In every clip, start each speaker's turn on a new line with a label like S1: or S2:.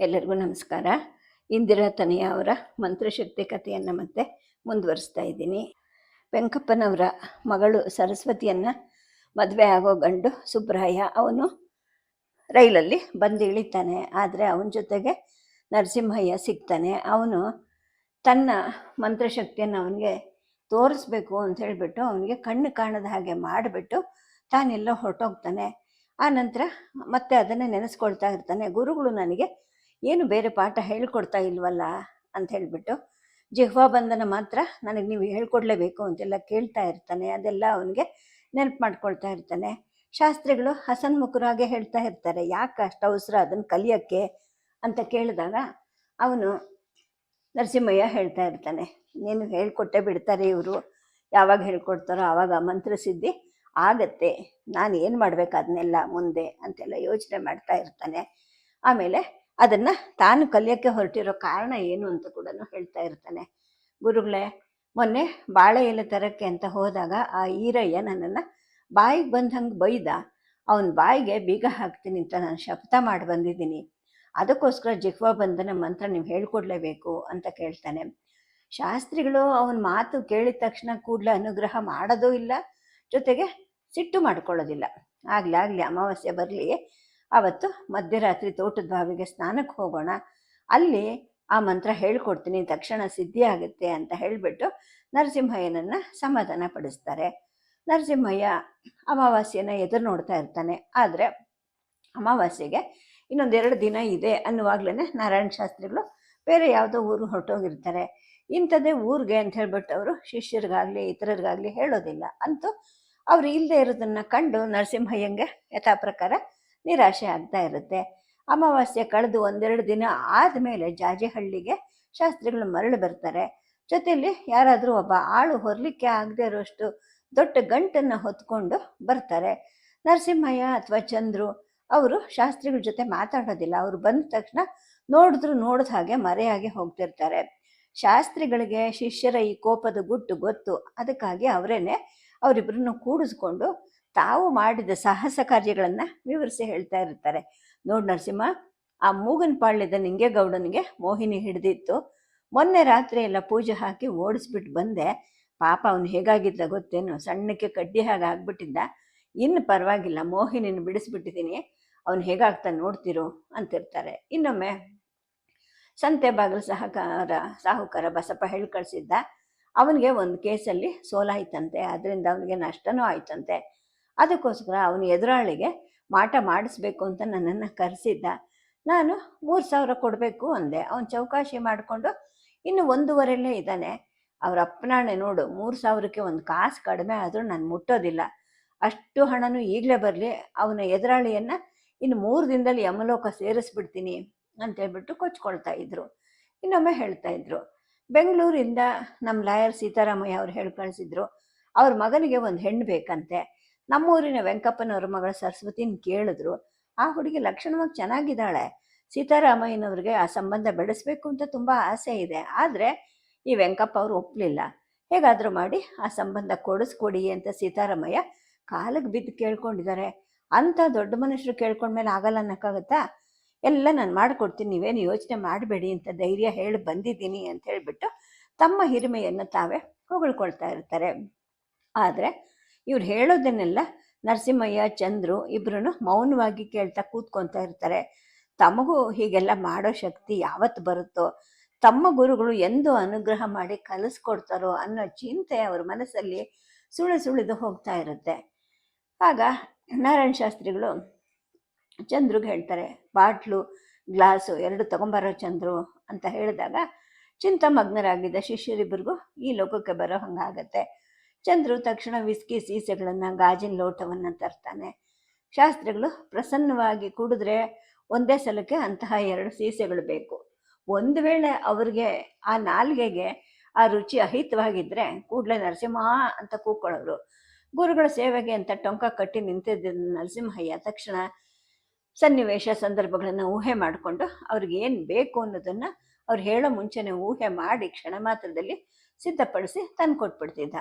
S1: ಎಲ್ಲರಿಗೂ ನಮಸ್ಕಾರ. ಇಂದಿರಾ ತನಿಯ ಅವರ ಮಂತ್ರಶಕ್ತಿ ಕಥೆಯನ್ನು ಮತ್ತೆ ಮುಂದುವರಿಸ್ತಾ ಇದ್ದೀನಿ. ವೆಂಕಪ್ಪನವರ ಮಗಳು ಸರಸ್ವತಿಯನ್ನು ಮದುವೆ ಆಗೋ ಗಂಡು ಸುಬ್ರಾಯ, ಅವನು ರೈಲಲ್ಲಿ ಬಂದು ಇಳಿತಾನೆ. ಆದರೆ ಅವನ ಜೊತೆಗೆ ನರಸಿಂಹಯ್ಯ ಸಿಗ್ತಾನೆ. ಅವನು ತನ್ನ ಮಂತ್ರಶಕ್ತಿಯನ್ನು ಅವನಿಗೆ ತೋರಿಸ್ಬೇಕು ಅಂತ ಹೇಳಿಬಿಟ್ಟು ಅವನಿಗೆ ಕಣ್ಣು ಕಾಣದ ಹಾಗೆ ಮಾಡಿಬಿಟ್ಟು ತಾನೆಲ್ಲ ಹೊರಟೋಗ್ತಾನೆ. ಆ ನಂತರ ಮತ್ತೆ ಅದನ್ನು ನೆನೆಸ್ಕೊಳ್ತಾ ಇರ್ತಾನೆ. ಗುರುಗಳು ನನಗೆ ಏನು ಬೇರೆ ಪಾಠ ಹೇಳ್ಕೊಡ್ತಾ ಇಲ್ವಲ್ಲ ಅಂತ ಹೇಳಿಬಿಟ್ಟು, ಜಿಹ್ವಾ ಬಂಧನ ಮಾತ್ರ ನನಗೆ ನೀವು ಹೇಳ್ಕೊಡ್ಲೇಬೇಕು ಅಂತೆಲ್ಲ ಕೇಳ್ತಾ ಇರ್ತಾನೆ. ಅದೆಲ್ಲ ಅವನಿಗೆ ನೆನಪು ಮಾಡ್ಕೊಳ್ತಾ ಇರ್ತಾನೆ. ಶಾಸ್ತ್ರಿಗಳು ಹಸನ್ಮುಖರಾಗೆ ಹೇಳ್ತಾ ಇರ್ತಾರೆ, ಯಾಕೆ ಅಷ್ಟು ಅವಸರ ಅದನ್ನು ಕಲಿಯೋಕ್ಕೆ? ಅಂತ ಕೇಳಿದಾಗ ಅವನು ನರಸಿಂಹಯ್ಯ ಹೇಳ್ತಾ ಇರ್ತಾನೆ, ನೀನು ಹೇಳ್ಕೊಟ್ಟೆ ಬಿಡ್ತಾರೆ ಇವರು. ಯಾವಾಗ ಹೇಳ್ಕೊಡ್ತಾರೋ ಆವಾಗ ಮಂತ್ರಸಿದ್ಧಿ ಆಗತ್ತೆ. ನಾನು ಏನು ಮಾಡಬೇಕು ಅದನ್ನೆಲ್ಲ ಮುಂದೆ ಅಂತೆಲ್ಲ ಯೋಚನೆ ಮಾಡ್ತಾ ಇರ್ತಾನೆ. ಆಮೇಲೆ ಅದನ್ನು ತಾನು ಕಲಿಯೋಕ್ಕೆ ಹೊರಟಿರೋ ಕಾರಣ ಏನು ಅಂತ ಕೂಡ ಹೇಳ್ತಾ ಇರ್ತಾನೆ. ಗುರುಗಳೇ, ಮೊನ್ನೆ ಬಾಳೆ ಎಲೆ ತರಕ್ಕೆ ಅಂತ ಹೋದಾಗ ಆ ಈರಯ್ಯ ನನ್ನನ್ನು ಬಾಯಿಗೆ ಬಂದಂಗೆ ಬೈದ, ಅವನ ಬಾಯಿಗೆ ಬೀಗ ಹಾಕ್ತೀನಿ ಅಂತ ನಾನು ಶಪಥ ಮಾಡಿ ಬಂದಿದ್ದೀನಿ. ಅದಕ್ಕೋಸ್ಕರ ಜಿಹ್ವಾ ಬಂಧನ ಮಂತ್ರ ನೀವು ಹೇಳ್ಕೊಡ್ಲೇಬೇಕು ಅಂತ ಕೇಳ್ತಾನೆ. ಶಾಸ್ತ್ರಿಗಳು ಅವನ ಮಾತು ಕೇಳಿದ ತಕ್ಷಣ ಕೂಡಲೇ ಅನುಗ್ರಹ ಮಾಡೋದೂ ಇಲ್ಲ, ಜೊತೆಗೆ ಸಿಟ್ಟು ಮಾಡ್ಕೊಳ್ಳೋದಿಲ್ಲ. ಆಗಲಿ ಆಗಲಿ ಅಮಾವಾಸ್ಯೆ ಬರಲಿ ಆವತ್ತು ಮಧ್ಯರಾತ್ರಿ ತೋಟದ ಬಾವಿಗೆ ಸ್ನಾನಕ್ಕೆ ಹೋಗೋಣ. ಅಲ್ಲಿ ಆ ಮಂತ್ರ ಹೇಳ್ಕೊಡ್ತೀನಿ, ತಕ್ಷಣ ಸಿದ್ಧಿ ಆಗುತ್ತೆ ಅಂತ ಹೇಳಿಬಿಟ್ಟು ನರಸಿಂಹಯ್ಯನನ್ನು ಸಮಾಧಾನ ಪಡಿಸ್ತಾರೆ. ನರಸಿಂಹಯ್ಯ ಅಮಾವಾಸ್ಯನ ಎದುರು ನೋಡ್ತಾ ಇರ್ತಾನೆ. ಆದರೆ ಅಮಾವಾಸ್ಯೆಗೆ ಇನ್ನೊಂದೆರಡು ದಿನ ಇದೆ ಅನ್ನುವಾಗ್ಲೇ ನಾರಾಯಣ ಶಾಸ್ತ್ರಿಗಳು ಬೇರೆ ಯಾವುದೋ ಊರು ಹೊರಟೋಗಿರ್ತಾರೆ. ಇಂಥದ್ದೇ ಊರಿಗೆ ಅಂತ ಹೇಳ್ಬಿಟ್ಟು ಅವರು ಶಿಷ್ಯರಿಗಾಗಲಿ, ಇತರರಿಗಾಗಲಿ ಹೇಳೋದಿಲ್ಲ. ಅಂತೂ ಅವ್ರು ಇಲ್ಲದೆ ಇರೋದನ್ನು ಕಂಡು ನರಸಿಂಹಯ್ಯಂಗೆ ಯಥಾ ಪ್ರಕಾರ ನಿರಾಶೆ ಆಗ್ತಾ ಇರುತ್ತೆ. ಅಮಾವಾಸ್ಯೆ ಕಳೆದು ಒಂದೆರಡು ದಿನ ಆದಮೇಲೆ ಜಾಜಿಹಳ್ಳಿಗೆ ಶಾಸ್ತ್ರಿಗಳು ಮರಳಿ ಬರ್ತಾರೆ. ಜೊತೆಯಲ್ಲಿ ಯಾರಾದರೂ ಒಬ್ಬ ಆಳು ಹೊರಲಿಕ್ಕೆ ಆಗದೆ ಇರೋಷ್ಟು ದೊಡ್ಡ ಗಂಟನ್ನು ಹೊತ್ಕೊಂಡು ಬರ್ತಾರೆ. ನರಸಿಂಹಯ್ಯ ಅಥವಾ ಚಂದ್ರು ಅವರು ಶಾಸ್ತ್ರಿಗಳ ಜೊತೆ ಮಾತಾಡೋದಿಲ್ಲ. ಅವರು ಬಂದ ತಕ್ಷಣ ನೋಡಿದ್ರು ನೋಡಿದ ಹಾಗೆ ಮರೆಯಾಗಿ ಹೋಗ್ತಿರ್ತಾರೆ. ಶಾಸ್ತ್ರಿಗಳಿಗೆ ಶಿಷ್ಯರ ಈ ಕೋಪದ ಗುಟ್ಟು ಗೊತ್ತು. ಅದಕ್ಕಾಗಿ ಅವರೇನೆ ಅವರಿಬ್ಬರನ್ನು ಕೂಡಿಸ್ಕೊಂಡು ತಾವು ಮಾಡಿದ ಸಾಹಸ ಕಾರ್ಯಗಳನ್ನು ವಿವರಿಸಿ ಹೇಳ್ತಾ ಇರ್ತಾರೆ. ನೋಡು ನರಸಿಂಹ, ಆ ಮೂಗನ ಪಾಳ್ಯದ ನಿಂಗೇಗೌಡನಿಗೆ ಮೋಹಿನಿ ಹಿಡಿದಿತ್ತು. ಮೊನ್ನೆ ರಾತ್ರಿ ಎಲ್ಲ ಪೂಜೆ ಹಾಕಿ ಓಡಿಸ್ಬಿಟ್ಟು ಬಂದೆ. ಪಾಪ ಅವನು ಹೇಗಾಗಿದ್ದ ಗೊತ್ತೇನು? ಸಣ್ಣಕ್ಕೆ ಕಡ್ಡಿ ಹಾಗೆ ಆಗ್ಬಿಟ್ಟಿದ್ದ. ಇನ್ನು ಪರವಾಗಿಲ್ಲ, ಮೋಹಿನಿನ ಬಿಡಿಸ್ಬಿಟ್ಟಿದ್ದೀನಿ. ಅವನು ಹೇಗಾಗ್ತಾ ನೋಡ್ತಿರು ಅಂತಿರ್ತಾರೆ. ಇನ್ನೊಮ್ಮೆ ಸಂತೆ ಬಾಗಿಲು ಸಹಕಾರ, ಸಾಹುಕಾರ ಬಸಪ್ಪ ಹೇಳಿ ಕಳಿಸಿದ್ದ. ಅವನಿಗೆ ಒಂದು ಕೇಸಲ್ಲಿ ಸೋಲಾಯ್ತಂತೆ. ಅದರಿಂದ ಅವನಿಗೆ ನಷ್ಟನೂ ಆಯ್ತಂತೆ. ಅದಕ್ಕೋಸ್ಕರ ಅವನು ಎದುರಾಳಿಗೆ, ಮಾಟ ಮಾಡಿಸ್ಬೇಕು ಅಂತ ನನ್ನನ್ನು ಕರೆಸಿದ್ದ. ನಾನು ಮೂರು ಸಾವಿರ ಕೊಡಬೇಕು ಅಂದೆ. ಅವನು ಚೌಕಾಶಿ ಮಾಡಿಕೊಂಡು ಇನ್ನು ಒಂದೂವರೆಲ್ಲೇ ಇದ್ದಾನೆ. ಅವ್ರ ಅಪ್ಪನಾಣೆ ನೋಡು, ಮೂರು ಸಾವಿರಕ್ಕೆ ಒಂದು ಕಾಸು ಕಡಿಮೆ ಆದರೂ ನಾನು ಮುಟ್ಟೋದಿಲ್ಲ. ಅಷ್ಟು ಹಣನೂ ಈಗಲೇ ಬರಲಿ. ಅವನ ಎದುರಾಳಿಯನ್ನು ಇನ್ನು ಮೂರು ದಿನದಲ್ಲಿ ಯಮಲೋಕ ಸೇರಿಸ್ಬಿಡ್ತೀನಿ ಅಂತೇಳ್ಬಿಟ್ಟು ಕೊಚ್ಕೊಳ್ತಾ ಇದ್ರು. ಇನ್ನೊಮ್ಮೆ ಹೇಳ್ತಾ ಇದ್ರು. ಬೆಂಗಳೂರಿಂದ ನಮ್ಮ ಲಾಯರ್ ಸೀತಾರಾಮಯ್ಯ ಅವ್ರು ಹೇಳಿ ಕಳಿಸಿದ್ರು ಅವ್ರ ಮಗನಿಗೆ ಒಂದು ಹೆಣ್ಣು ಬೇಕಂತೆ. ನಮ್ಮೂರಿನ ವೆಂಕಪ್ಪನವರ ಮಗಳ ಸರಸ್ವತಿನ ಕೇಳಿದ್ರು, ಆ ಹುಡುಗಿ ಲಕ್ಷಣವಾಗಿ ಚೆನ್ನಾಗಿದ್ದಾಳೆ, ಸೀತಾರಾಮಯ್ಯನವ್ರಿಗೆ ಆ ಸಂಬಂಧ ಬೆಳೆಸಬೇಕು ಅಂತ ತುಂಬ ಆಸೆ ಇದೆ, ಆದರೆ ಈ ವೆಂಕಪ್ಪ ಅವರು ಒಪ್ಪಲಿಲ್ಲ ಹೇಗಾದರೂ ಮಾಡಿ ಆ ಸಂಬಂಧ ಕೊಡಿಸ್ಕೊಡಿ ಅಂತ ಸೀತಾರಾಮಯ್ಯ ಕಾಲಿಗೆ ಬಿದ್ದು ಕೇಳ್ಕೊಂಡಿದ್ದಾರೆ. ಅಂಥ ದೊಡ್ಡ ಮನುಷ್ಯರು ಕೇಳ್ಕೊಂಡ್ಮೇಲೆ ಆಗಲ್ಲ ಅನ್ನೋಕ್ಕಾಗತ್ತಾ? ಎಲ್ಲ ನಾನು ಮಾಡಿಕೊಡ್ತೀನಿ, ನೀವೇನು ಯೋಚನೆ ಮಾಡಬೇಡಿ ಅಂತ ಧೈರ್ಯ ಹೇಳಿ ಬಂದಿದ್ದೀನಿ ಅಂತ ಹೇಳಿಬಿಟ್ಟು ತಮ್ಮ ಹಿರಿಮೆಯನ್ನು ತಾವೇ ಹೊಗಳ್ಕೊಳ್ತಾ ಇರ್ತಾರೆ. ಆದರೆ ಇವ್ರು ಹೇಳೋದನ್ನೆಲ್ಲ ನರಸಿಂಹಯ್ಯ, ಚಂದ್ರು ಇಬ್ಬರೂ ಮೌನವಾಗಿ ಕೇಳ್ತಾ ಕೂತ್ಕೊತಾ ಇರ್ತಾರೆ. ತಮಗೂ ಹೀಗೆಲ್ಲ ಮಾಡೋ ಶಕ್ತಿ ಯಾವತ್ತು ಬರುತ್ತೋ, ತಮ್ಮ ಗುರುಗಳು ಎಂದು ಅನುಗ್ರಹ ಮಾಡಿ ಕಲಿಸ್ಕೊಡ್ತಾರೋ ಅನ್ನೋ ಚಿಂತೆ ಅವ್ರ ಮನಸ್ಸಲ್ಲಿ ಸುಳಿ ಸುಳಿದು ಹೋಗ್ತಾ ಇರುತ್ತೆ. ಆಗ ನಾರಾಯಣ ಶಾಸ್ತ್ರಿಗಳು ಚಂದ್ರಿಗೆ ಹೇಳ್ತಾರೆ, ಬಾಟ್ಲು, ಗ್ಲಾಸು ಎರಡು ತಗೊಂಬರೋ ಚಂದ್ರು ಅಂತ ಹೇಳಿದಾಗ ಚಿಂತಾಮಗ್ನರಾಗಿದ್ದ ಶಿಷ್ಯರಿಬ್ಬರಿಗೂ ಈ ಲೋಕಕ್ಕೆ ಬರೋ ಹಂಗಾಗತ್ತೆ. ಚಂದ್ರು ತಕ್ಷಣ ವಿಸ್ಕಿ ಸೀಸೆಗಳನ್ನು ಗಾಜಿನ ಲೋಟವನ್ನು ತರ್ತಾನೆ. ಶಾಸ್ತ್ರಿಗಳು ಪ್ರಸನ್ನವಾಗಿ ಕುಡಿದ್ರೆ ಒಂದೇ ಸಲಕ್ಕೆ ಅಂತಹ ಎರಡು ಸೀಸೆಗಳು ಬೇಕು. ಒಂದು ವೇಳೆ ಅವ್ರಿಗೆ ಆ ನಾಲ್ಗೆಗೆ ಆ ರುಚಿ ಅಹಿತವಾಗಿದ್ದರೆ ಕೂಡಲೇ ನರಸಿಂಹ ಅಂತ ಕೂಕ್ಕೊಳ್ಳೋರು ಗುರುಗಳ ಸೇವೆಗೆ ಅಂತ ಟೊಂಕ ಕಟ್ಟಿ ನಿಂತಿದ್ದ ನರಸಿಂಹಯ್ಯ ತಕ್ಷಣ ಸನ್ನಿವೇಶ ಸಂದರ್ಭಗಳನ್ನು ಊಹೆ ಮಾಡಿಕೊಂಡು ಅವ್ರಿಗೆ ಏನು ಬೇಕು ಅನ್ನೋದನ್ನು ಅವ್ರು ಹೇಳೋ ಮುಂಚೆನೆ ಊಹೆ ಮಾಡಿ ಕ್ಷಣ ಮಾತ್ರದಲ್ಲಿ ಸಿದ್ಧಪಡಿಸಿ ತಂದು ಕೊಟ್ಬಿಡ್ತಿದ್ದ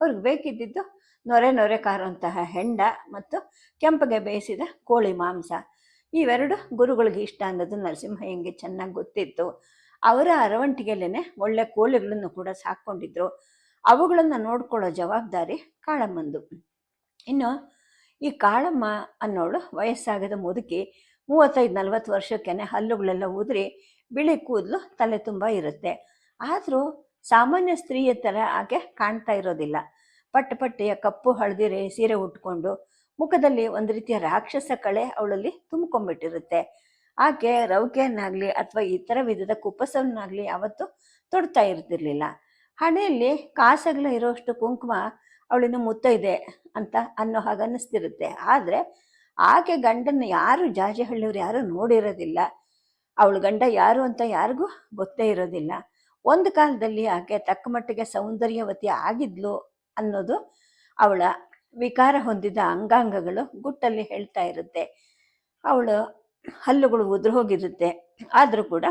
S1: ಅವ್ರಿಗೆ ಬೇಕಿದ್ದಿದ್ದು ನೊರೆ ನೊರೆ ಕಾರುವಂತಹ ಹೆಂಡ ಮತ್ತು ಕೆಂಪಗೆ ಬೇಯಿಸಿದ ಕೋಳಿ ಮಾಂಸ. ಇವೆರಡು ಗುರುಗಳಿಗೆ ಇಷ್ಟ ಅನ್ನೋದು ನರಸಿಂಹಯ್ಯಂಗೆ ಚೆನ್ನಾಗಿ ಗೊತ್ತಿತ್ತು. ಅವರ ಅರವಂಟಿಗೆಯಲ್ಲೇ ಒಳ್ಳೆ ಕೋಳಿಗಳನ್ನು ಕೂಡ ಸಾಕೊಂಡಿದ್ರು ಅವುಗಳನ್ನು ನೋಡ್ಕೊಳ್ಳೋ ಜವಾಬ್ದಾರಿ ಕಾಳಮ್ಮಂದು. ಇನ್ನು ಈ ಕಾಳಮ್ಮ ಅನ್ನೋಳು ವಯಸ್ಸಾಗದ ಮುದುಕಿ ಮೂವತ್ತೈದು ನಲ್ವತ್ತು ವರ್ಷಕ್ಕೇನೆ ಹಲ್ಲುಗಳೆಲ್ಲ ಉದುರಿ ಬಿಳಿ ಕೂದಲು ತಲೆ ತುಂಬ ಇರುತ್ತೆ. ಆದರೂ ಸಾಮಾನ್ಯ ಸ್ತ್ರೀಯ ಥರ ಆಕೆ ಕಾಣ್ತಾ ಇರೋದಿಲ್ಲ. ಪಟ್ಟ ಪಟ್ಟೆಯ ಕಪ್ಪು ಹಳದಿರೆ ಸೀರೆ ಉಟ್ಕೊಂಡು ಮುಖದಲ್ಲಿ ಒಂದು ರೀತಿಯ ರಾಕ್ಷಸ ಕಳೆ ಅವಳಲ್ಲಿ ತುಂಬಿಕೊಂಡ್ಬಿಟ್ಟಿರುತ್ತೆ. ಆಕೆ ರವಿಕೆಯನ್ನಾಗಲಿ ಅಥವಾ ಇತರ ವಿಧದ ಕುಪ್ಪಸವನ್ನಾಗಲಿ ಯಾವತ್ತೂ ತೊಡ್ತಾ ಇರ್ತಿರ್ಲಿಲ್ಲ. ಹಣೆಯಲ್ಲಿ ಕಾಸಗಳ ಇರೋಷ್ಟು ಕುಂಕುಮ ಅವಳಿನ ಮುತ್ತೈದೆ ಅಂತ ಅನ್ನೋ ಹಾಗೆ ಅನ್ನಿಸ್ತಿರುತ್ತೆ. ಆದರೆ ಆಕೆ ಗಂಡನ ಯಾರು ಜಾಜಿಹಳ್ಳಿಯವ್ರು ಯಾರು ನೋಡಿರೋದಿಲ್ಲ. ಅವಳ ಗಂಡ ಯಾರು ಅಂತ ಯಾರಿಗೂ ಗೊತ್ತೇ ಇರೋದಿಲ್ಲ. ಒಂದು ಕಾಲದಲ್ಲಿ ಆಕೆ ತಕ್ಕ ಮಟ್ಟಿಗೆ ಸೌಂದರ್ಯವತಿ ಆಗಿದ್ಲು ಅನ್ನೋದು ಅವಳ ವಿಕಾರ ಹೊಂದಿದ ಅಂಗಾಂಗಗಳು ಗುಟ್ಟಲ್ಲಿ ಹೇಳ್ತಾ ಇರುತ್ತೆ. ಅವಳು ಹಲ್ಲುಗಳು ಉದುರು ಹೋಗಿರುತ್ತೆ. ಆದರೂ ಕೂಡ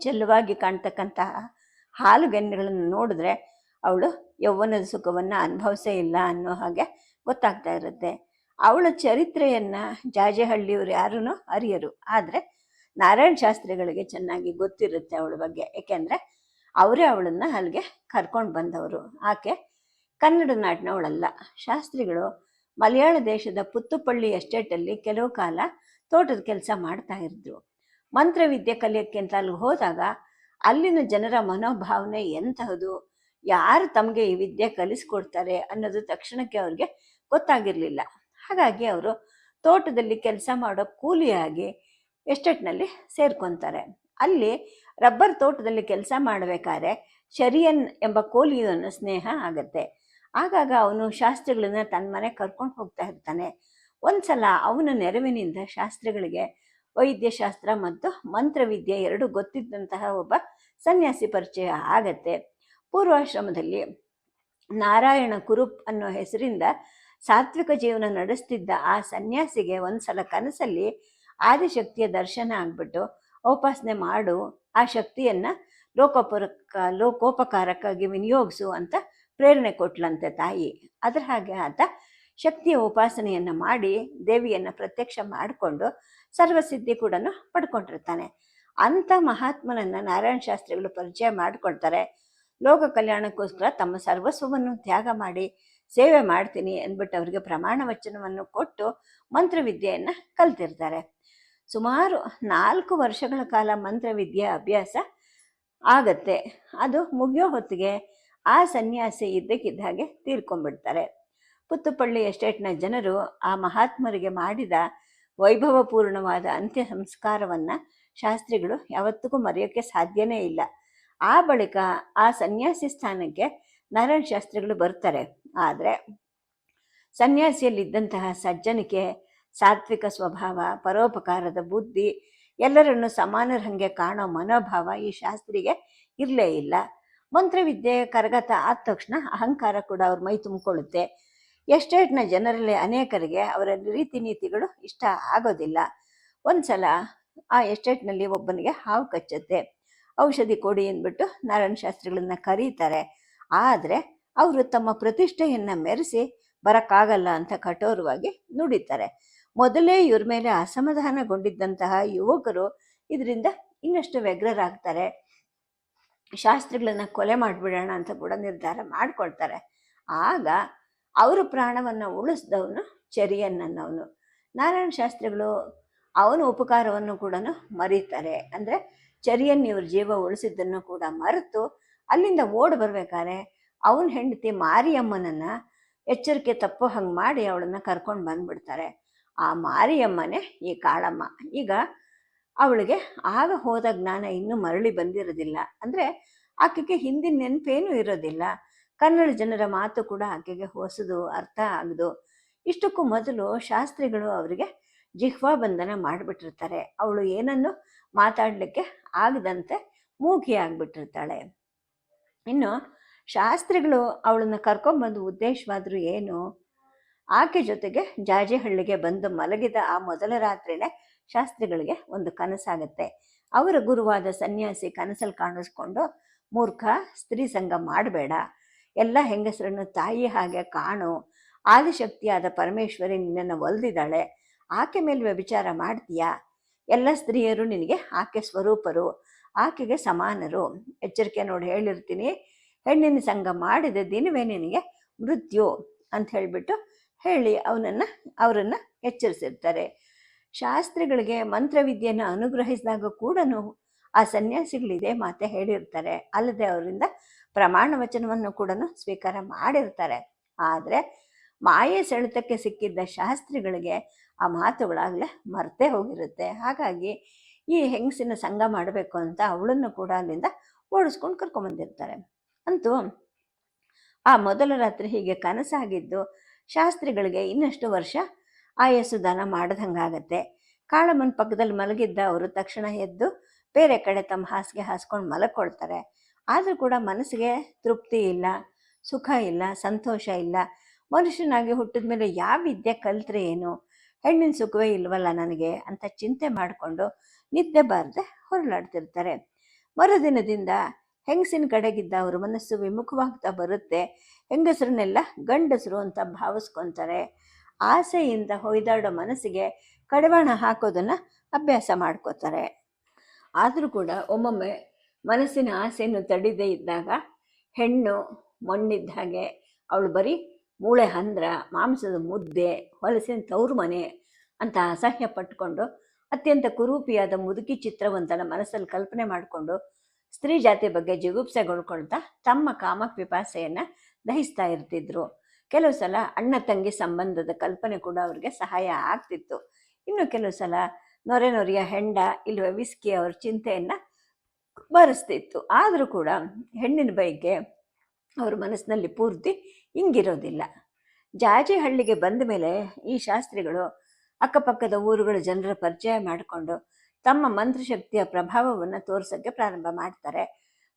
S1: ಚೆಲ್ಲುವಾಗಿ ಕಾಣ್ತಕ್ಕಂತಹ ಹಾಲುಗೆನ್ನೆಗಳನ್ನು ನೋಡಿದ್ರೆ ಅವಳು ಯೌವನದ ಸುಖವನ್ನು ಅನುಭವಿಸೇ ಇಲ್ಲ ಅನ್ನೋ ಹಾಗೆ ಗೊತ್ತಾಗ್ತಾ ಇರುತ್ತೆ. ಅವಳ ಚರಿತ್ರೆಯನ್ನು ಜಾಜೆಹಳ್ಳಿಯವರು ಯಾರೂ ಅರಿಯರು. ಆದರೆ ನಾರಾಯಣ ಶಾಸ್ತ್ರಿಗಳಿಗೆ ಚೆನ್ನಾಗಿ ಗೊತ್ತಿರುತ್ತೆ ಅವಳ ಬಗ್ಗೆ. ಏಕೆಂದರೆ ಅವರೇ ಅವಳನ್ನು ಅಲ್ಲಿಗೆ ಕರ್ಕೊಂಡು ಬಂದವರು. ಆಕೆ ಕನ್ನಡ ನಾಡಿನವಳಲ್ಲ ಶಾಸ್ತ್ರಿಗಳು ಮಲಯಾಳ ದೇಶದ ಪುತ್ತುಪಳ್ಳಿ ಎಸ್ಟೇಟಲ್ಲಿ ಕೆಲವು ಕಾಲ ತೋಟದ ಕೆಲಸ ಮಾಡ್ತಾ ಇದ್ರು. ಮಂತ್ರವಿದ್ಯೆ ಕಲಿಯೋಕ್ಕೆ ಅಂತ ಅಲ್ಲಿ ಹೋದಾಗ ಅಲ್ಲಿನ ಜನರ ಮನೋಭಾವನೆ ಎಂತಹದು? ಯಾರು ತಮಗೆ ಈ ವಿದ್ಯೆ ಕಲಿಸ್ಕೊಡ್ತಾರೆ ಅನ್ನೋದು ತಕ್ಷಣಕ್ಕೆ ಅವ್ರಿಗೆ ಗೊತ್ತಾಗಿರಲಿಲ್ಲ. ಹಾಗಾಗಿ ಅವರು ತೋಟದಲ್ಲಿ ಕೆಲಸ ಮಾಡೋ ಕೂಲಿಯಾಗಿ ಎಸ್ಟೇಟ್ನಲ್ಲಿ ಸೇರ್ಕೊತಾರೆ. ಅಲ್ಲಿ ರಬ್ಬರ್ ತೋಟದಲ್ಲಿ ಕೆಲಸ ಮಾಡಬೇಕಾದ್ರೆ ಶರಿಯನ್ ಎಂಬ ಕೋಲಿಯವನ ಸ್ನೇಹ ಆಗತ್ತೆ. ಆಗಾಗ ಅವನು ಶಾಸ್ತ್ರಿಗಳನ್ನ ತನ್ನ ಮನೆ ಕರ್ಕೊಂಡು ಹೋಗ್ತಾ ಇರ್ತಾನೆ. ಒಂದ್ಸಲ ಅವನ ನೆರವಿನಿಂದ ಶಾಸ್ತ್ರಿಗಳಿಗೆ ವೈದ್ಯಶಾಸ್ತ್ರ ಮತ್ತು ಮಂತ್ರವಿದ್ಯೆ ಎರಡು ಗೊತ್ತಿದ್ದಂತಹ ಒಬ್ಬ ಸನ್ಯಾಸಿ ಪರಿಚಯ ಆಗತ್ತೆ. ಪೂರ್ವಾಶ್ರಮದಲ್ಲಿ ನಾರಾಯಣ ಕುರುಪ್ ಅನ್ನೋ ಹೆಸರಿಂದ ಸಾತ್ವಿಕ ಜೀವನ ನಡೆಸ್ತಿದ್ದ ಆ ಸನ್ಯಾಸಿಗೆ ಒಂದ್ಸಲ ಕನಸಲ್ಲಿ ಆದಿಶಕ್ತಿಯ ದರ್ಶನ ಆಗ್ಬಿಟ್ಟು ಉಪಾಸನೆ ಮಾಡು ಆ ಶಕ್ತಿಯನ್ನ ಲೋಕೋಪರಕ ಲೋಕೋಪಕಾರಕ್ಕಾಗಿ ವಿನಿಯೋಗಿಸು ಅಂತ ಪ್ರೇರಣೆ ಕೊಟ್ಲಂತೆ ತಾಯಿ. ಅದರ ಹಾಗೆ ಆತ ಶಕ್ತಿಯ ಉಪಾಸನೆಯನ್ನು ಮಾಡಿ, ದೇವಿಯನ್ನು ಪ್ರತ್ಯಕ್ಷ ಮಾಡಿಕೊಂಡು ಸರ್ವಸಿದ್ಧಿ ಕೂಡ ಪಡ್ಕೊಂಡಿರ್ತಾನೆ. ಅಂಥ ಮಹಾತ್ಮನನ್ನು ನಾರಾಯಣ ಶಾಸ್ತ್ರಿಗಳು ಪರಿಚಯ ಮಾಡಿಕೊಳ್ತಾರೆ. ಲೋಕ ಕಲ್ಯಾಣಕ್ಕೋಸ್ಕರ ತಮ್ಮ ಸರ್ವಸ್ವವನ್ನು ತ್ಯಾಗ ಮಾಡಿ, ಸೇವೆ ಮಾಡ್ತೀನಿ ಅಂದ್ಬಿಟ್ಟು ಅವರಿಗೆ ಪ್ರಮಾಣ ವಚನವನ್ನು ಕೊಟ್ಟು ಮಂತ್ರವಿದ್ಯೆಯನ್ನು ಕಲ್ತಿರ್ತಾರೆ. ಸುಮಾರು ನಾಲ್ಕು ವರ್ಷಗಳ ಕಾಲ ಮಂತ್ರವಿದ್ಯೆ ಅಭ್ಯಾಸ ಆಗತ್ತೆ. ಅದು ಮುಗಿಯೋ ಹೊತ್ತಿಗೆ ಆ ಸನ್ಯಾಸಿ ಇದ್ದಕ್ಕಿದ್ದ ಹಾಗೆ ತೀರ್ಕೊಂಡ್ಬಿಡ್ತಾರೆ. ಪುತ್ತುಪಳ್ಳಿ ಎಸ್ಟೇಟ್ನ ಜನರು ಆ ಮಹಾತ್ಮರಿಗೆ ಮಾಡಿದ ವೈಭವಪೂರ್ಣವಾದ ಅಂತ್ಯ ಸಂಸ್ಕಾರವನ್ನು ಶಾಸ್ತ್ರಿಗಳು ಯಾವತ್ತಿಗೂ ಮರೆಯೋಕ್ಕೆ ಸಾಧ್ಯನೇ ಇಲ್ಲ. ಆ ಬಳಿಕ ಆ ಸನ್ಯಾಸಿ ಸ್ಥಾನಕ್ಕೆ ನಾರಾಯಣ ಶಾಸ್ತ್ರಿಗಳು ಬರ್ತಾರೆ. ಆದರೆ ಸನ್ಯಾಸಿಯಲ್ಲಿದ್ದಂತಹ ಸಜ್ಜನಿಕೆ ಸಾತ್ವಿಕ ಸ್ವಭಾವ, ಪರೋಪಕಾರದ ಬುದ್ಧಿ ಎಲ್ಲರನ್ನು ಸಮಾನರ ಹಾಗೆ ಕಾಣೋ ಮನೋಭಾವ ಈ ಶಾಸ್ತ್ರಿಗೆ ಇರಲೇ ಇಲ್ಲ. ಮಂತ್ರವಿದ್ಯೆ ಕರಗತ ಆದ ತಕ್ಷಣ ಅಹಂಕಾರ ಕೂಡ ಅವ್ರ ಮೈ ತುಂಬಿಕೊಳ್ಳುತ್ತೆ. ಎಸ್ಟೇಟ್ನ ಜನರಲ್ಲಿ ಅನೇಕರಿಗೆ ಅವರ ರೀತಿ ನೀತಿಗಳು ಇಷ್ಟ ಆಗೋದಿಲ್ಲ. ಒಂದ್ಸಲ ಆ ಎಸ್ಟೇಟ್ನಲ್ಲಿ ಒಬ್ಬನಿಗೆ ಹಾವು ಕಚ್ಚುತ್ತೆ. ಔಷಧಿ ಕೊಡಿ ಅಂದ್ಬಿಟ್ಟು ನಾರಾಯಣ ಶಾಸ್ತ್ರಿಗಳನ್ನ ಕರೀತಾರೆ. ಆದರೆ ಅವರು ತಮ್ಮ ಪ್ರತಿಷ್ಠೆಯನ್ನು ಮೆರೆಸಿ ಬರೋಕ್ಕಾಗಲ್ಲ ಅಂತ ಕಠೋರವಾಗಿ ನುಡಿತಾರೆ. ಮೊದಲೇ ಇವ್ರ ಮೇಲೆ ಅಸಮಾಧಾನಗೊಂಡಿದ್ದಂತಹ ಯುವಕರು ಇದರಿಂದ ಇನ್ನಷ್ಟು ವ್ಯಗ್ರರಾಗ್ತಾರೆ. ಶಾಸ್ತ್ರಿಗಳನ್ನ ಕೊಲೆ ಮಾಡಿಬಿಡೋಣ ಅಂತ ಕೂಡ ನಿರ್ಧಾರ ಮಾಡಿಕೊಳ್ತಾರೆ. ಆಗ ಅವರು ಪ್ರಾಣವನ್ನು ಉಳಿಸ್ದವನು ಚರಿಯನ್ನವನು ನಾರಾಯಣ ಶಾಸ್ತ್ರಿಗಳು ಅವನ ಉಪಕಾರವನ್ನು ಕೂಡ ಮರೀತಾರೆ. ಅಂದರೆ ಚರಿಯನ್ ಇವ್ರ ಜೀವ ಉಳಿಸಿದ್ದನ್ನು ಕೂಡ ಮರೆತು ಅಲ್ಲಿಂದ ಓಡಿ ಬರ್ಬೇಕಾದ್ರೆ ಅವನ ಹೆಂಡತಿ ಮಾರಿಯಮ್ಮನನ್ನು ಎಚ್ಚರಿಕೆ ತಪ್ಪೋ ಹಂಗೆ ಮಾಡಿ ಅವಳನ್ನು ಕರ್ಕೊಂಡು ಬಂದ್ಬಿಡ್ತಾರೆ. ಆ ಮಾರಿಯಮ್ಮನೇ ಈ ಕಾಳಮ್ಮ. ಈಗ ಅವಳಿಗೆ ಆಗ ಹೋದ ಜ್ಞಾನ ಇನ್ನೂ ಮರಳಿ ಬಂದಿರೋದಿಲ್ಲ. ಅಂದರೆ ಆಕೆಗೆ ಹಿಂದಿನ ನೆನಪೇನೂ ಇರೋದಿಲ್ಲ. ಕನ್ನಡ ಜನರ ಮಾತು ಕೂಡ ಆಕೆಗೆ ಹೊಸದು, ಅರ್ಥ ಆಗದು. ಇಷ್ಟಕ್ಕೂ ಮೊದಲು ಶಾಸ್ತ್ರಿಗಳು ಅವರಿಗೆ ಜಿಹ್ವಾ ಬಂಧನ ಮಾಡಿಬಿಟ್ಟಿರ್ತಾರೆ. ಅವಳು ಏನನ್ನು ಮಾತಾಡಲಿಕ್ಕೆ ಆಗದಂತೆ ಮೂಗಿ ಆಗಿಬಿಟ್ಟಿರ್ತಾಳೆ. ಇನ್ನು ಶಾಸ್ತ್ರಿಗಳು ಅವಳನ್ನ ಕರ್ಕೊಂಬಂದು ಉದ್ದೇಶವಾದರೂ ಏನು? ಆಕೆ ಜೊತೆಗೆ ಜಾಜಿಹಳ್ಳಿಗೆ ಬಂದು ಮಲಗಿದ ಆ ಮೊದಲ ರಾತ್ರಿನೇ ಶಾಸ್ತ್ರಿಗಳಿಗೆ ಒಂದು ಕನಸಾಗತ್ತೆ. ಅವರ ಗುರುವಾದ ಸನ್ಯಾಸಿ ಕನಸಲ್ಲಿ ಕಾಣಿಸ್ಕೊಂಡು, ಮೂರ್ಖ, ಸ್ತ್ರೀ ಸಂಘ ಮಾಡಬೇಡ. ಎಲ್ಲ ಹೆಂಗಸರನ್ನು ತಾಯಿ ಹಾಗೆ ಕಾಣು. ಆದಿಶಕ್ತಿಯಾದ ಪರಮೇಶ್ವರಿ ನಿನ್ನನ್ನು ಒಲ್ದಿದ್ದಾಳೆ. ಆಕೆ ಮೇಲೆ ವ್ಯಭಿಚಾರ ಮಾಡ್ತೀಯಾ? ಎಲ್ಲ ಸ್ತ್ರೀಯರು ನಿನಗೆ ಆಕೆ ಸ್ವರೂಪರು. ಆಕೆಗೆ ಸಮಾನರು. ಎಚ್ಚರಿಕೆ ನೋಡಿ ಹೇಳಿರ್ತೀನಿ. ಹೆಣ್ಣಿನ ಸಂಘ ಮಾಡಿದ ದಿನವೇ ನಿನಗೆ ಮೃತ್ಯು ಅಂತ ಹೇಳಿಬಿಟ್ಟು ಹೇಳಿ ಅವನನ್ನು, ಅವರನ್ನು ಎಚ್ಚರಿಸಿರ್ತಾರೆ. ಶಾಸ್ತ್ರಿಗಳಿಗೆ ಮಂತ್ರವಿದ್ಯೆಯನ್ನು ಅನುಗ್ರಹಿಸಿದಾಗ ಕೂಡ ಆ ಸನ್ಯಾಸಿಗಳಿದೆ ಮಾತೆ ಹೇಳಿರ್ತಾರೆ. ಅಲ್ಲದೆ ಅವರಿಂದ ಪ್ರಮಾಣ ವಚನವನ್ನು ಕೂಡ ಸ್ವೀಕಾರ ಮಾಡಿರ್ತಾರೆ. ಆದರೆ ಮಾಯೆ ಸೆಳೆತಕ್ಕೆ ಸಿಕ್ಕಿದ್ದ ಶಾಸ್ತ್ರಿಗಳಿಗೆ ಆ ಮಾತುಗಳಾಗಲೇ ಮರ್ತೇ ಹೋಗಿರುತ್ತೆ. ಹಾಗಾಗಿ ಈ ಹೆಂಗಸಿನ ಸಂಘ ಮಾಡಬೇಕು ಅಂತ ಅವಳನ್ನು ಕೂಡ ಅಲ್ಲಿಂದ ಓಡಿಸ್ಕೊಂಡು ಕರ್ಕೊಂಬಂದಿರ್ತಾರೆ. ಅಂತೂ ಆ ಮೊದಲ ರಾತ್ರಿ ಹೀಗೆ ಕನಸಾಗಿದ್ದು ಶಾಸ್ತ್ರಿಗಳಿಗೆ ಇನ್ನಷ್ಟು ವರ್ಷ ಆಯಸ್ಸು ದಾನ ಮಾಡ್ದಂಗಾಗತ್ತೆ ಕಾಳಮ್ಮನ ಪಕ್ಕದಲ್ಲಿ ಮಲಗಿದ್ದ ಅವರು ತಕ್ಷಣ ಎದ್ದು ಬೇರೆ ಕಡೆ ತಮ್ಮ ಹಾಸಿಗೆ ಹಾಸ್ಕೊಂಡು ಮಲಕೊಳ್ತಾರೆ. ಆದರೂ ಕೂಡ ಮನಸ್ಸಿಗೆ ತೃಪ್ತಿ ಇಲ್ಲ, ಸುಖ ಇಲ್ಲ, ಸಂತೋಷ ಇಲ್ಲ. ಮನುಷ್ಯನಾಗಿ ಹುಟ್ಟಿದ ಮೇಲೆ ಯಾವ ವಿದ್ಯೆ ಕಲ್ತ್ರೆ ಏನು? ಹೆಣ್ಣಿನ ಸುಖವೇ ಇಲ್ವಲ್ಲ ನನಗೆ ಅಂತ ಚಿಂತೆ ಮಾಡಿಕೊಂಡು ನಿದ್ದೆ ಬಾರದೆ ಹೊರಲಾಡ್ತಿರ್ತಾರೆ ಮರುದಿನದಿಂದ ಹೆಂಗಸಿನ ಕಡೆಗಿದ್ದ ಅವ್ರ ಮನಸ್ಸು ವಿಮುಖವಾಗ್ತಾ ಬರುತ್ತೆ. ಹೆಂಗಸರನ್ನೆಲ್ಲ ಗಂಡಸರು ಅಂತ ಭಾವಿಸ್ಕೊತಾರೆ. ಆಸೆಯಿಂದ ಹೊಯ್ದಾಡೋ ಮನಸ್ಸಿಗೆ ಕಡವಾಣ ಹಾಕೋದನ್ನು ಅಭ್ಯಾಸ ಮಾಡ್ಕೋತಾರೆ. ಆದರೂ ಕೂಡ ಒಮ್ಮೊಮ್ಮೆ ಮನಸ್ಸಿನ ಆಸೆಯನ್ನು ತಡಿದೇ ಇದ್ದಾಗ ಹೆಣ್ಣು ಮಣ್ಣಿದ್ದ ಹಾಗೆ ಅವಳು ಬರೀ ಮೂಳೆ ಹಂದ್ರ, ಮಾಂಸದ ಮುದ್ದೆ, ಹೊಲಸಿನ ತವ್ರ ಮನೆ ಅಂತ ಅಸಹ್ಯ ಪಟ್ಕೊಂಡು ಅತ್ಯಂತ ಕುರೂಪಿಯಾದ ಮುದುಕಿ ಚಿತ್ರವಂತನ ಮನಸ್ಸಲ್ಲಿ ಕಲ್ಪನೆ ಮಾಡಿಕೊಂಡು ಸ್ತ್ರೀ ಜಾತಿ ಬಗ್ಗೆ ಜಿಗುಪ್ಸೆಗೊಳ್ಕೊಳ್ತಾ ತಮ್ಮ ಕಾಮ ಪಿಪಾಸೆಯನ್ನು ದಹಿಸ್ತಾ ಇರ್ತಿದ್ರು. ಕೆಲವು ಸಲ ಅಣ್ಣ ತಂಗಿ ಸಂಬಂಧದ ಕಲ್ಪನೆ ಕೂಡ ಅವ್ರಿಗೆ ಸಹಾಯ ಆಗ್ತಿತ್ತು. ಇನ್ನು ಕೆಲವು ಸಲ ನೊರೆ ನೊರೆಯ ಹೆಂಡ ಇಲ್ಲವೇ ವಿಸ್ಕಿ ಅವ್ರ ಚಿಂತೆಯನ್ನು ಬರೆಸ್ತಿತ್ತು. ಆದರೂ ಕೂಡ ಹೆಣ್ಣಿನ ಬಗ್ಗೆ ಅವ್ರ ಮನಸ್ಸಿನಲ್ಲಿ ಪೂರ್ತಿ ಹಿಂಗಿರೋದಿಲ್ಲ ಜಾಜಿ ಹಳ್ಳಿಗೆ ಬಂದ ಮೇಲೆ ಈ ಶಾಸ್ತ್ರಿಗಳು ಅಕ್ಕಪಕ್ಕದ ಊರುಗಳ ಜನರ ಪರಿಚಯ ಮಾಡಿಕೊಂಡು ತಮ್ಮ ಮಂತ್ರಶಕ್ತಿಯ ಪ್ರಭಾವವನ್ನು ತೋರಿಸೋಕ್ಕೆ ಪ್ರಾರಂಭ ಮಾಡ್ತಾರೆ.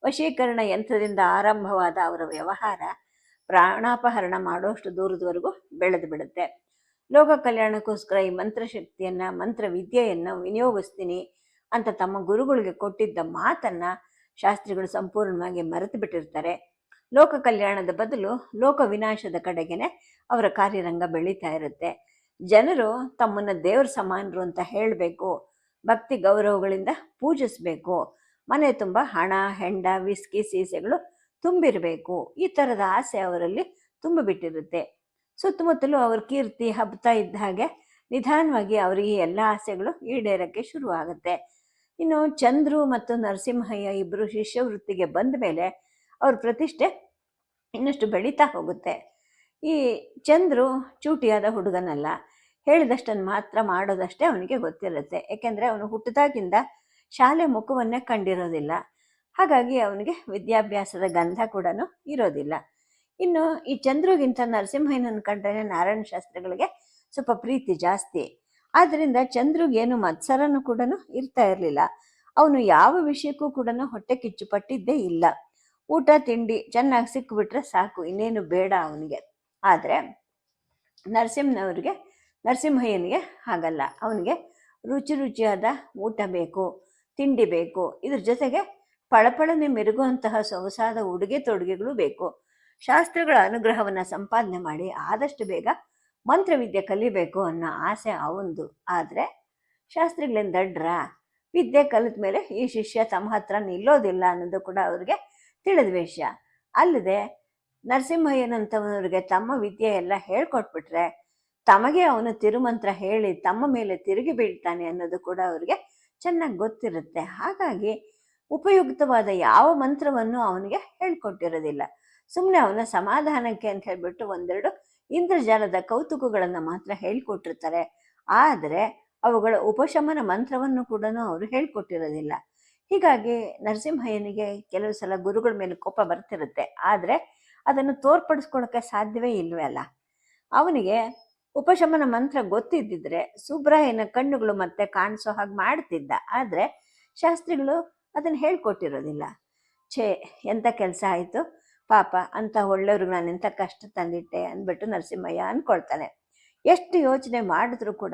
S1: ವಶೀಕರಣ ಯಂತ್ರದಿಂದ ಆರಂಭವಾದ ಅವರ ವ್ಯವಹಾರ ಪ್ರಾಣಾಪಹರಣ ಮಾಡೋಷ್ಟು ದೂರದವರೆಗೂ ಬೆಳೆದು ಬಿಡುತ್ತೆ. ಲೋಕ ಕಲ್ಯಾಣಕ್ಕೋಸ್ಕರ ಈ ಮಂತ್ರಶಕ್ತಿಯನ್ನು, ಮಂತ್ರವಿದ್ಯೆಯನ್ನು ವಿನಿಯೋಗಿಸ್ತೀನಿ ಅಂತ ತಮ್ಮ ಗುರುಗಳಿಗೆ ಕೊಟ್ಟಿದ್ದ ಮಾತನ್ನು ಶಾಸ್ತ್ರಿಗಳು ಸಂಪೂರ್ಣವಾಗಿ ಮರೆತು ಬಿಟ್ಟಿರ್ತಾರೆ. ಲೋಕ ಕಲ್ಯಾಣದ ಬದಲು ಲೋಕ ವಿನಾಶದ ಕಡೆಗೆನೆ ಅವರ ಕಾರ್ಯರಂಗ ಬೆಳೀತಾ ಇರುತ್ತೆ. ಜನರು ತಮ್ಮನ್ನು ದೇವ್ರ ಸಮಾನರು ಅಂತ ಹೇಳಬೇಕು, ಭಕ್ತಿ ಗೌರವಗಳಿಂದ ಪೂಜಿಸ್ಬೇಕು. ಮನೆ ತುಂಬ ಹಣ, ಹೆಂಡ, ವಿಸ್ಕಿ, ಸೀಸೆಗಳು ತುಂಬಿರಬೇಕು. ಈ ಥರದ ಆಸೆ ಅವರಲ್ಲಿ ತುಂಬಿಬಿಟ್ಟಿರುತ್ತೆ. ಸುತ್ತಮುತ್ತಲೂ ಅವ್ರ ಕೀರ್ತಿ ಹಬ್ತಾ ಇದ್ದ ಹಾಗೆ ನಿಧಾನವಾಗಿ ಅವರಿಗೆ ಎಲ್ಲ ಆಸೆಗಳು ಈಡೇರಕ್ಕೆ ಶುರುವಾಗುತ್ತೆ. ಇನ್ನು ಚಂದ್ರು ಮತ್ತು ನರಸಿಂಹಯ್ಯ ಇಬ್ಬರು ಶಿಷ್ಯವೃತ್ತಿಗೆ ಬಂದ ಮೇಲೆ ಅವ್ರ ಪ್ರತಿಷ್ಠೆ ಇನ್ನಷ್ಟು ಬೆಳೀತಾ ಹೋಗುತ್ತೆ. ಈ ಚಂದ್ರು ಚೂಟಿಯಾದ ಹುಡುಗನಲ್ಲ, ಹೇಳಿದಷ್ಟನ್ನು ಮಾತ್ರ ಮಾಡೋದಷ್ಟೇ ಅವನಿಗೆ ಗೊತ್ತಿರುತ್ತೆ. ಏಕೆಂದರೆ ಅವನು ಹುಟ್ಟಿದಾಗಿಂದ ಶಾಲೆ ಮುಖವನ್ನೇ ಕಂಡಿರೋದಿಲ್ಲ. ಹಾಗಾಗಿ ಅವನಿಗೆ ವಿದ್ಯಾಭ್ಯಾಸದ ಗಂಧ ಕೂಡ ಇರೋದಿಲ್ಲ. ಇನ್ನು ಈ ಚಂದ್ರುಗಿಂತ ನರಸಿಂಹಯ್ಯನ ಕಂಡ್ರೆ ನಾರಾಯಣ ಶಾಸ್ತ್ರಿಗಳಿಗೆ ಸ್ವಲ್ಪ ಪ್ರೀತಿ ಜಾಸ್ತಿ. ಆದ್ದರಿಂದ ಚಂದ್ರುಗೇನು ಮತ್ಸರನು ಕೂಡ ಇರ್ತಾ ಇರಲಿಲ್ಲ. ಅವನು ಯಾವ ವಿಷಯಕ್ಕೂ ಕೂಡ ಹೊಟ್ಟೆ ಕಿಚ್ಚು ಪಟ್ಟಿದ್ದೇ ಇಲ್ಲ. ಊಟ, ತಿಂಡಿ ಚೆನ್ನಾಗಿ ಸಿಕ್ಕಿಬಿಟ್ರೆ ಸಾಕು, ಇನ್ನೇನು ಬೇಡ ಅವನಿಗೆ. ಆದರೆ ನರಸಿಂಹನವ್ರಿಗೆ, ನರಸಿಂಹಯ್ಯನಿಗೆ ಹಾಗಲ್ಲ. ಅವನಿಗೆ ರುಚಿ ರುಚಿಯಾದ ಊಟ ಬೇಕು, ತಿಂಡಿ ಬೇಕು. ಇದ್ರ ಜೊತೆಗೆ ಪಳಪಳನೆ ಮೆರುಗುವಂತಹ ಸೊಗಸಾದ ಉಡುಗೆ ತೊಡುಗೆಗಳು ಬೇಕು. ಶಾಸ್ತ್ರಗಳ ಅನುಗ್ರಹವನ್ನು ಸಂಪಾದನೆ ಮಾಡಿ ಆದಷ್ಟು ಬೇಗ ಮಂತ್ರವಿದ್ಯೆ ಕಲಿಬೇಕು ಅನ್ನೋ ಆಸೆ ಅವಂದು ಆದರೆ ಶಾಸ್ತ್ರಿಗಳೇನು ದಡ್ರ ವಿದ್ಯೆ ಕಲಿತ ಮೇಲೆ ಈ ಶಿಷ್ಯ ತಮ್ಮ ಹತ್ರ ನಿಲ್ಲೋದಿಲ್ಲ ಅನ್ನೋದು ಕೂಡ ಅವ್ರಿಗೆ ತಿಳಿದ ವಿಷಯ. ಅಲ್ಲದೆ ನರಸಿಂಹಯ್ಯನಂಥವನವ್ರಿಗೆ ತಮ್ಮ ವಿದ್ಯೆ ಎಲ್ಲ ಹೇಳ್ಕೊಟ್ಬಿಟ್ರೆ ತಮಗೆ ಅವನು ತಿರುಮಂತ್ರ ಹೇಳಿ ತಮ್ಮ ಮೇಲೆ ತಿರುಗಿ ಬೀಳ್ತಾನೆ ಅನ್ನೋದು ಕೂಡ ಅವ್ರಿಗೆ ಚೆನ್ನಾಗಿ ಗೊತ್ತಿರುತ್ತೆ. ಹಾಗಾಗಿ ಉಪಯುಕ್ತವಾದ ಯಾವ ಮಂತ್ರವನ್ನು ಅವನಿಗೆ ಹೇಳ್ಕೊಟ್ಟಿರೋದಿಲ್ಲ ಸುಮ್ಮನೆ ಅವನ ಸಮಾಧಾನಕ್ಕೆ ಅಂತ ಹೇಳ್ಬಿಟ್ಟು ಒಂದೆರಡು ಇಂದ್ರಜಾಲದ ಕೌತುಕಗಳನ್ನು ಮಾತ್ರ ಹೇಳ್ಕೊಟ್ಟಿರ್ತಾರೆ. ಆದರೆ ಅವುಗಳ ಉಪಶಮನ ಮಂತ್ರವನ್ನು ಕೂಡ ಅವರು ಹೇಳ್ಕೊಟ್ಟಿರೋದಿಲ್ಲ ಹೀಗಾಗಿ ನರಸಿಂಹಯ್ಯನಿಗೆ ಕೆಲವು ಸಲ ಗುರುಗಳ ಮೇಲೆ ಕೋಪ ಬರ್ತಿರುತ್ತೆ. ಆದರೆ ಅದನ್ನು ತೋರ್ಪಡಿಸ್ಕೊಳ್ಳೋಕ್ಕೆ ಸಾಧ್ಯವೇ ಇಲ್ವೇ ಅಲ್ಲ. ಅವನಿಗೆ ಉಪಶಮನ ಮಂತ್ರ ಗೊತ್ತಿದ್ದಿದ್ರೆ ಸುಬ್ರಾಯನ ಕಣ್ಣುಗಳು ಮತ್ತೆ ಕಾಣಿಸೋ ಹಾಗೆ ಮಾಡ್ತಿದ್ದ. ಆದರೆ ಶಾಸ್ತ್ರಿಗಳು ಅದನ್ನು ಹೇಳ್ಕೊಟ್ಟಿರೋದಿಲ್ಲ. ಛೇ ಎಂಥ ಕೆಲಸ ಆಯಿತು? ಪಾಪ ಅಂತ ಒಳ್ಳೆಯವ್ರಿಗೆ ನಾನು ಎಂಥ ಕಷ್ಟ ತಂದಿಟ್ಟೆ ಅಂದ್ಬಿಟ್ಟು ನರಸಿಂಹಯ್ಯ ಅಂದ್ಕೊಳ್ತಾನೆ ಎಷ್ಟು ಯೋಚನೆ ಮಾಡಿದ್ರೂ ಕೂಡ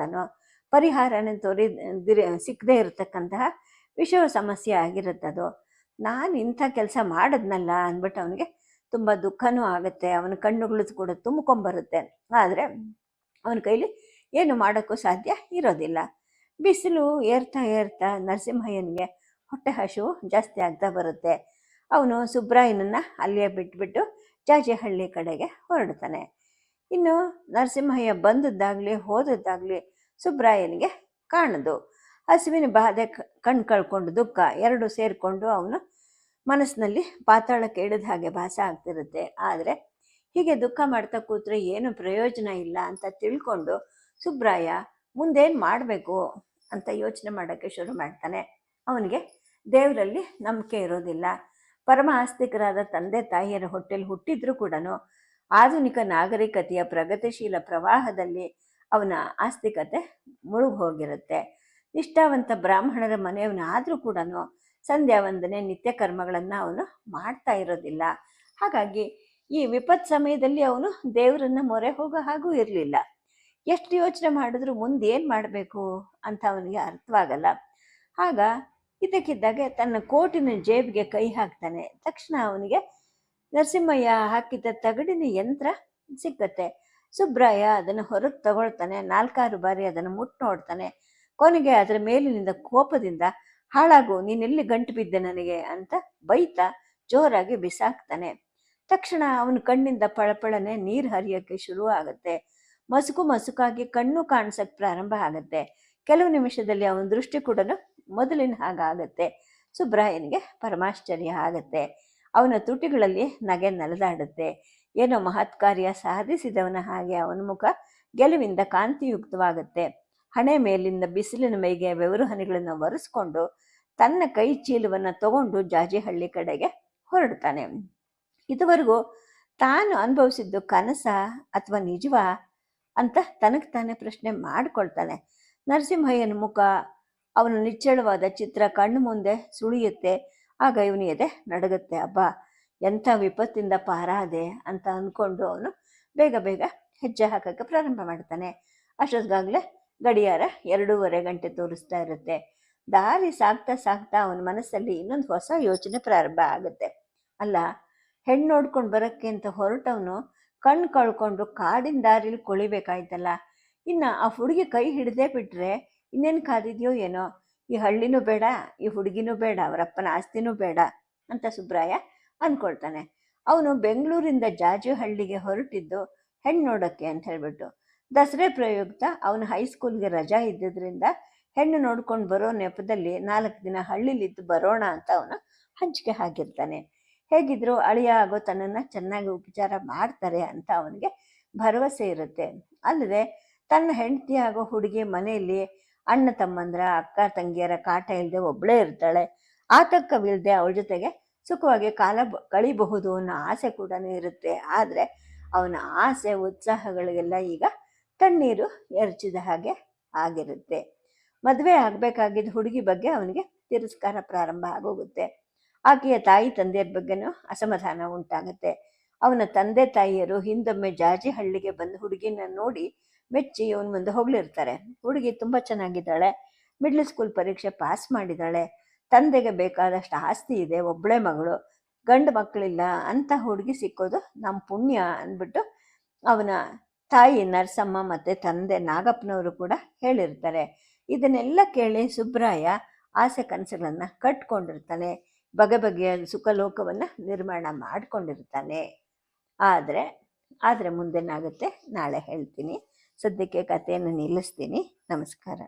S1: ಪರಿಹಾರನೇ ತೋರಿ, ದಿರಿ ಸಿಕ್ಕದೇ ಇರತಕ್ಕಂತಹ ವಿಷಯ ಸಮಸ್ಯೆ ಆಗಿರುತ್ತದು. ನಾನು ಇಂಥ ಕೆಲಸ ಮಾಡಿದ್ನಲ್ಲ ಅಂದ್ಬಿಟ್ಟು ಅವನಿಗೆ ತುಂಬ ದುಃಖನೂ ಆಗುತ್ತೆ. ಅವನ ಕಣ್ಣುಗಳು ಕೂಡ ತುಂಬ್ಕೊಂಬರುತ್ತೆ. ಆದರೆ ಅವನ ಕೈಲಿ ಏನು ಮಾಡೋಕ್ಕೂ ಸಾಧ್ಯ ಇರೋದಿಲ್ಲ. ಬಿಸಿಲು ಏರ್ತಾ ಏರ್ತಾ ನರಸಿಂಹಯ್ಯನಿಗೆ ಹೊಟ್ಟೆ ಹಸಿವು ಜಾಸ್ತಿ ಆಗ್ತಾ ಬರುತ್ತೆ. ಅವನು ಸುಬ್ರಾಯನನ್ನ ಅಲ್ಲಿಯೇ ಬಿಟ್ಬಿಟ್ಟು ಜಾಜಿಹಳ್ಳಿ ಕಡೆಗೆ ಹೊರಡ್ತಾನೆ. ಇನ್ನು ನರಸಿಂಹಯ್ಯ ಬಂದದ್ದಾಗಲಿ ಹೋದದ್ದಾಗಲಿ ಸುಬ್ರಾಯನಿಗೆ ಕಾಣದು. ಹಸುವಿನ ಬಾಧೆ ಕಣ್ ಕಳ್ಕೊಂಡು ದುಃಖ ಎರಡು ಸೇರಿಕೊಂಡು ಅವನು ಮನಸ್ಸಿನಲ್ಲಿ ಪಾತಾಳಕ್ಕೆ ಇಳಿದ ಹಾಗೆ ಭಾಸ ಆಗ್ತಿರುತ್ತೆ. ಆದರೆ ಹೀಗೆ ದುಃಖ ಮಾಡ್ತಾ ಕೂತ್ರೆ ಏನು ಪ್ರಯೋಜನ ಇಲ್ಲ ಅಂತ ತಿಳ್ಕೊಂಡು ಸುಬ್ರಾಯ ಮುಂದೇನು ಮಾಡಬೇಕು ಅಂತ ಯೋಚನೆ ಮಾಡೋಕ್ಕೆ ಶುರು ಮಾಡ್ತಾನೆ. ಅವನಿಗೆ ದೇವರಲ್ಲಿ ನಂಬಿಕೆ ಇರೋದಿಲ್ಲ. ಪರಮ ಆಸ್ತಿಕರಾದ ತಂದೆ ತಾಯಿಯರ ಹೊಟ್ಟೆಲಿ ಹುಟ್ಟಿದ್ರೂ ಕೂಡ ಆಧುನಿಕ ನಾಗರಿಕತೆಯ ಪ್ರಗತಿಶೀಲ ಪ್ರವಾಹದಲ್ಲಿ ಅವನ ಆಸ್ತಿಕತೆ ಮುಳುಗಿ ಹೋಗಿರುತ್ತೆ ನಿಷ್ಠಾವಂತ ಬ್ರಾಹ್ಮಣರ ಮನೆಯವನಾದರೂ ಕೂಡ ಸಂಧ್ಯಾ ವಂದನೆ ನಿತ್ಯ ಕರ್ಮಗಳನ್ನು ಅವನು ಮಾಡ್ತಾ ಇರೋದಿಲ್ಲ. ಹಾಗಾಗಿ ಈ ವಿಪತ್ ಸಮಯದಲ್ಲಿ ಅವನು ದೇವರನ್ನ ಮೊರೆ ಹೋಗೋ ಹಾಗೂ ಇರಲಿಲ್ಲ. ಎಷ್ಟು ಯೋಚನೆ ಮಾಡಿದ್ರು ಮುಂದೆ ಮಾಡಬೇಕು ಅಂತ ಅವನಿಗೆ ಅರ್ಥವಾಗಲ್ಲ. ಆಗ ಇದಕ್ಕಿದ್ದಾಗೆ ತನ್ನ ಕೋಟಿನ ಜೇಬಿಗೆ ಕೈ ಹಾಕ್ತಾನೆ. ತಕ್ಷಣ ಅವನಿಗೆ, ನರಸಿಂಹಯ್ಯ ಹಾಕಿದ ತಗಡಿನ ಯಂತ್ರ ಸಿಕ್ಕತ್ತೆ. ಸುಬ್ರಾಯ ಅದನ್ನು ಹೊರಗೆ ತಗೊಳ್ತಾನೆ. ನಾಲ್ಕಾರು ಬಾರಿ ಅದನ್ನು ಮುಟ್ ನೋಡ್ತಾನೆ. ಕೊನೆಗೆ ಅದರ ಮೇಲಿನಿಂದ ಕೋಪದಿಂದ, ಹಾಳಾಗು, ನೀನೆಲ್ಲಿ ಗಂಟು ಬಿದ್ದೆ ನನಗೆ ಅಂತ ಬೈತಾ ಜೋರಾಗಿ ಬಿಸಾಕ್ತಾನೆ. ತಕ್ಷಣ ಅವನ ಕಣ್ಣಿಂದ ಪಳಪಳನೆ ನೀರು ಹರಿಯೋಕ್ಕೆ ಶುರು ಆಗುತ್ತೆ ಮಸುಕು ಮಸುಕಾಗಿ ಕಣ್ಣು ಕಾಣಿಸಕ್ ಪ್ರಾರಂಭ ಆಗುತ್ತೆ. ಕೆಲವು ನಿಮಿಷದಲ್ಲಿ ಅವನ ದೃಷ್ಟಿ ಕೂಡ ಮೊದಲಿನ ಹಾಗಾಗತ್ತೆ ಸುಬ್ರಾಯನಿಗೆ ಪರಮಾಶ್ಚರ್ಯ ಆಗತ್ತೆ. ಅವನ ತುಟಿಗಳಲ್ಲಿ ನಗೆ ನಲದಾಡುತ್ತೆ. ಏನೋ ಮಹತ್ ಕಾರ್ಯ ಸಾಧಿಸಿದವನ ಹಾಗೆ ಅವನ ಮುಖ ಗೆಲುವಿಂದ ಕಾಂತಿಯುಕ್ತವಾಗುತ್ತೆ. ಹಣೆ ಮೇಲಿಂದ ಬಿಸಿಲಿನ ಮೈಗೆ ಬೆವರು ಹನಿಗಳನ್ನು ಒರೆಸ್ಕೊಂಡು ತನ್ನ ಕೈ ಚೀಲವನ್ನು ತಗೊಂಡು ಜಾಜಿಹಳ್ಳಿ ಕಡೆಗೆ ಹೊರಡ್ತಾನೆ ಇದುವರೆಗೂ ತಾನು ಅನುಭವಿಸಿದ್ದು ಕನಸ ಅಥವಾ ನಿಜವಾ ಅಂತ ತನಗೆ ತಾನೇ ಪ್ರಶ್ನೆ ಮಾಡಿಕೊಳ್ತಾನೆ. ನರಸಿಂಹಯ್ಯನ ಮುಖ ಅವನ ನಿಚ್ಚಳವಾದ ಚಿತ್ರ ಕಣ್ಣು ಮುಂದೆ ಸುಳಿಯುತ್ತೆ, ಆಗ ಇವನು ಎದೆ ನಡಗುತ್ತೆ. ಅಬ್ಬಾ, ಎಂಥ ವಿಪತ್ತಿಂದ ಪಾರಾದೆ ಅಂತ ಅಂದ್ಕೊಂಡು ಅವನು ಬೇಗ ಬೇಗ ಹೆಜ್ಜೆ ಹಾಕೋಕ್ಕೆ ಪ್ರಾರಂಭ ಮಾಡ್ತಾನೆ. ಅಷ್ಟೊತ್ತಿಗಾಗಲೇ ಗಡಿಯಾರ ಎರಡೂವರೆ ಗಂಟೆ ತೋರಿಸ್ತಾ ಇರುತ್ತೆ. ದಾರಿ ಸಾಗ್ತಾ ಸಾಗ್ತಾ ಅವನ ಮನಸ್ಸಲ್ಲಿ ಇನ್ನೊಂದು ಹೊಸ ಯೋಚನೆ ಪ್ರಾರಂಭ ಆಗುತ್ತೆ. ಅಲ್ಲ, ಹೆಣ್ಣು ನೋಡ್ಕೊಂಡು ಬರೋಕ್ಕೆ ಅಂತ ಹೊರಟವನು ಕಣ್ಣು ಕಳ್ಕೊಂಡು ಕಾಡಿನ ದಾರಿಲಿ ಕೊಳಿಬೇಕಾಯ್ತಲ್ಲ. ಇನ್ನು ಆ ಹುಡುಗಿ ಕೈ ಹಿಡ್ದೇ ಬಿಟ್ರೆ ಇನ್ನೇನು ಕಾದಿದೆಯೋ ಏನೋ? ಈ ಹಳ್ಳಿನೂ ಬೇಡ, ಈ ಹುಡುಗಿನೂ ಬೇಡ, ಅವರಪ್ಪನ ಆಸ್ತಿನೂ ಬೇಡ ಅಂತ ಸುಬ್ರಾಯ ಅಂದ್ಕೊಳ್ತಾನೆ ಅವನು ಬೆಂಗಳೂರಿಂದ ಜಾಜು ಹಳ್ಳಿಗೆ ಹೊರಟಿದ್ದು ಹೆಣ್ಣು ನೋಡೋಕ್ಕೆ ಅಂತ ಹೇಳ್ಬಿಟ್ಟು. ದಸರೆ ಪ್ರಯುಕ್ತ ಅವನು ಹೈಸ್ಕೂಲ್ಗೆ ರಜಾ ಇದ್ದಿದ್ರಿಂದ ಹೆಣ್ಣು ನೋಡ್ಕೊಂಡು ಬರೋ ನೆಪದಲ್ಲಿ ನಾಲ್ಕು ದಿನ ಹಳ್ಳಿಲಿದ್ದು ಬರೋಣ ಅಂತ ಅವನು ಹಂಚಿಕೆ ಹಾಕಿರ್ತಾನೆ. ಹೇಗಿದ್ರು ಅಳಿಯ ಆಗೋ ತನ್ನನ್ನು ಚೆನ್ನಾಗಿ ಉಪಚಾರ ಮಾಡ್ತಾರೆ ಅಂತ ಅವನಿಗೆ ಭರವಸೆ ಇರುತ್ತೆ. ಅಲ್ಲದೆ ತನ್ನ ಹೆಂಡತಿ ಆಗೋ ಹುಡುಗಿ ಮನೆಯಲ್ಲಿ ಅಣ್ಣ ತಮ್ಮಂದ್ರ, ಅಕ್ಕ ತಂಗಿಯರ ಕಾಟ ಇಲ್ಲದೆ ಒಬ್ಬಳೇ ಇರ್ತಾಳೆ. ಆತಂಕವಿಲ್ಲದೆ ಅವಳ ಜೊತೆಗೆ ಸುಖವಾಗಿ ಕಾಲ ಕಳಿಬಹುದು ಅನ್ನೋ ಆಸೆ ಕೂಡ ಇರುತ್ತೆ. ಆದರೆ ಅವನ ಆಸೆ, ಉತ್ಸಾಹಗಳಿಗೆಲ್ಲ ಈಗ ತಣ್ಣೀರು ಎರಚಿದ ಹಾಗೆ ಆಗಿರುತ್ತೆ. ಮದುವೆ ಆಗಬೇಕಾಗಿದ್ದ ಹುಡುಗಿ ಬಗ್ಗೆ ಅವನಿಗೆ ತಿರಸ್ಕಾರ ಪ್ರಾರಂಭ ಆಗೋಗುತ್ತೆ. ಆಕೆಯ ತಾಯಿ ತಂದೆಯರ ಬಗ್ಗೆನೂ ಅಸಮಾಧಾನ ಉಂಟಾಗುತ್ತೆ. ಅವನ ತಂದೆ ತಾಯಿಯರು ಹಿಂದೊಮ್ಮೆ ಜಾಜಿ ಹಳ್ಳಿಗೆ ಬಂದ ಹುಡುಗಿನ ನೋಡಿ ಮೆಚ್ಚಿ ಅವನ ಮುಂದೆ ಹೊಗಳಿರ್ತಾರೆ ಹುಡುಗಿ ತುಂಬ ಚೆನ್ನಾಗಿದ್ದಾಳೆ. ಮಿಡ್ಲ್ ಸ್ಕೂಲ್ ಪರೀಕ್ಷೆ ಪಾಸ್ ಮಾಡಿದ್ದಾಳೆ ತಂದೆಗೆ ಬೇಕಾದಷ್ಟು ಆಸ್ತಿ ಇದೆ ಒಬ್ಬಳೇ ಮಗಳು, ಗಂಡು ಮಕ್ಕಳಿಲ್ಲ ಅಂತ ಹುಡುಗಿ ಸಿಕ್ಕೋದು ನಮ್ಮ ಪುಣ್ಯ ಅಂದ್ಬಿಟ್ಟು ಅವನ ತಾಯಿ ನರಸಮ್ಮ ಮತ್ತು ತಂದೆ ನಾಗಪ್ಪನವರು ಕೂಡ ಹೇಳಿರ್ತಾರೆ. ಇದನ್ನೆಲ್ಲ ಕೇಳಿ ಸುಬ್ರಾಯ ಆಸೆ ಕನಸುಗಳನ್ನು ಕಟ್ಕೊಂಡಿರ್ತಾನೆ. ಬಗೆ ಬಗೆಯ ಸುಖಲೋಕವನ್ನು ನಿರ್ಮಾಣ ಮಾಡಿಕೊಂಡಿರ್ತಾನೆ. ಆದರೆ ಆದರೆ ಮುಂದೇನಾಗುತ್ತೆ? ನಾಳೆ ಹೇಳ್ತೀನಿ. ಸದ್ಯಕ್ಕೆ ಕಥೆಯನ್ನು ನಿಲ್ಲಿಸ್ತೀನಿ. ನಮಸ್ಕಾರ.